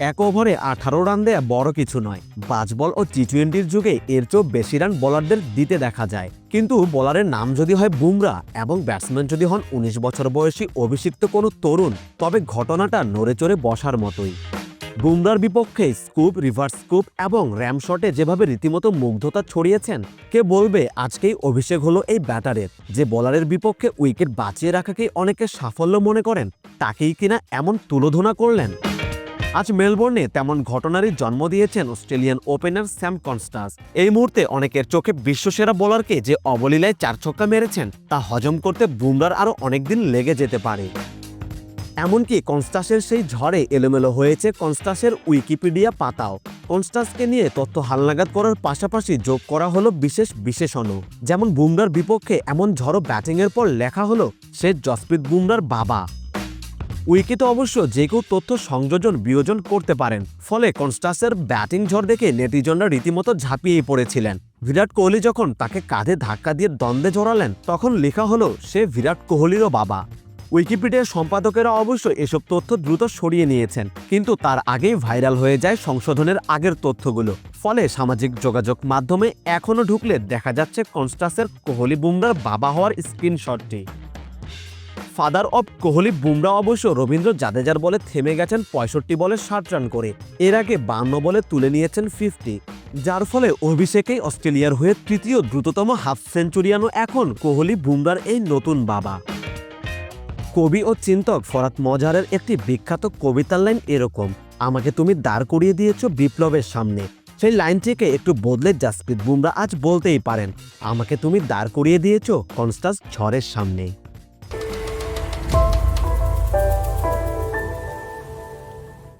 এক ওভারে আঠারো রান দেয়া বড় কিছু নয়। পাঁচ বল ও টি টোয়েন্টির যুগে এর চেয়েও বেশি রান বোলারদের দিতে দেখা যায়। কিন্তু বোলারের নাম যদি হয় বুমরা এবং ব্যাটসম্যান যদি হন উনিশ বছর বয়সী অভিষিক্ত কোনো তরুণ, তবে ঘটনাটা নড়ে চড়ে বসার মতোই। বুমরার বিপক্ষে স্কুপ, রিভার্স স্কুপ এবং র্যাম শটে যেভাবে রীতিমতো মুগ্ধতা ছড়িয়েছেন, কে বলবে আজকেই অভিষেক হলো এই ব্যাটারের? যে বোলারের বিপক্ষে উইকেট বাঁচিয়ে রাখাকেই অনেকে সাফল্য মনে করেন, তাকেই কিনা এমন তুলোধনা করলেন? আজ মেলবোর্নে তেমন ঘটনারই জন্ম দিয়েছেন অস্ট্রেলিয়ান ওপেনার স্যাম কনস্টাস। এই মুহূর্তে অনেকের চোখে বিশ্বসেরা বোলারকে যে অবলীলায় চার ছক্কা মেরেছেন, তা হজম করতে বুমরার আরও অনেকদিন লেগে যেতে পারে। এমনকি কনস্টাসের সেই ঝড়ে এলোমেলো হয়েছে কনস্টাসের উইকিপিডিয়া পাতাও। কনস্টাসকে নিয়ে তথ্য হালনাগাদ করার পাশাপাশি যোগ করা হলো বিশেষ বিশেষণও। যেমন বুমরার বিপক্ষে এমন ঝড়ো ব্যাটিংয়ের পর লেখা হলো, সে জসপ্রীত বুমরার বাবা। উইকেটে অবশ্য যে কেউ তথ্য সংযোজন, বিয়োজন করতে পারেন। ফলে কনস্টাসের ব্যাটিং ঝড় দেখে নেটিজনরা রীতিমতো ঝাঁপিয়ে পড়েছিলেন। বিরাট কোহলি যখন তাকে কাঁধে ধাক্কা দিয়ে দ্বন্দ্বে জড়ালেন, তখন লেখা হলো, সে বিরাট কোহলিরও বাবা। উইকিপিডিয়ার সম্পাদকেরা অবশ্য এসব তথ্য দ্রুত সরিয়ে নিয়েছেন, কিন্তু তার আগেই ভাইরাল হয়ে যায় সংশোধনের আগের তথ্যগুলো। ফলে সামাজিক যোগাযোগ মাধ্যমে এখনও ঢুকলে দেখা যাচ্ছে কনস্টাসের কোহলি বুমরার বাবা হওয়ার স্ক্রিনশটটি। ফাদার অব কোহলি বুমরা অবশ্য রবীন্দ্র জাদেজার বলে থেমে গেছেন পঁয়ষট্টি বলে ষাট রান করে। এর আগে বান্ন বলে তুলে নিয়েছেন ফিফটি যার ফলে অভিষেকেই অস্ট্রেলিয়ার হয়ে তৃতীয় দ্রুততম হাফ সেঞ্চুরিয়ানও এখন কোহলি বুমরার এই নতুন বাবা। কবি ও চিন্তক ফরাত মজারের একটি বিখ্যাত কবিতার লাইন এরকম, আমাকে তুমি দাঁড় করিয়ে দিয়েছ বিপ্লবের সামনে। সেই লাইনটিকে একটু বদলে জাসপ্রীত বুমরা আজ বলতেই পারেন, আমাকে তুমি দাঁড় করিয়ে দিয়েছ কনস্টাস ঝড়ের সামনে।